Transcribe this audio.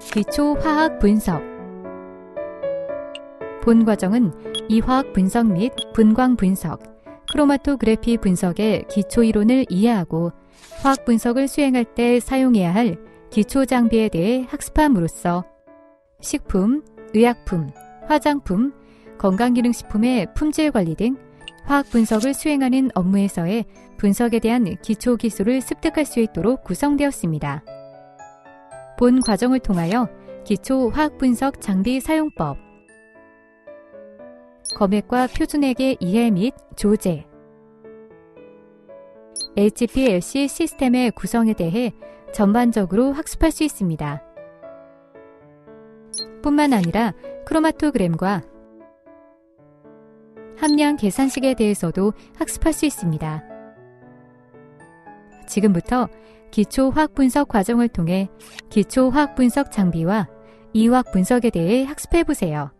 기초 화학 분석 본 과정은 이화학 분석 및 분광 분석, 크로마토그래피 분석의 기초 이론을 이해하고 화학 분석을 수행할 때 사용해야 할 기초 장비에 대해 학습함으로써 식품, 의약품, 화장품, 건강기능식품의 품질 관리 등 화학 분석을 수행하는 업무에서의 분석에 대한 기초 기술을 습득할 수 있도록 구성되었습니다. 본 과정을 통하여 기초 화학 분석 장비 사용법, 검액과 표준액의 이해 및 조제, HPLC 시스템의 구성에 대해 전반적으로 학습할 수 있습니다. 뿐만 아니라 크로마토그램과 함량 계산식에 대해서도 학습할 수 있습니다. 지금부터 기초 화학 분석 과정을 통해 기초 화학 분석 장비와 이화학 분석에 대해 학습해 보세요.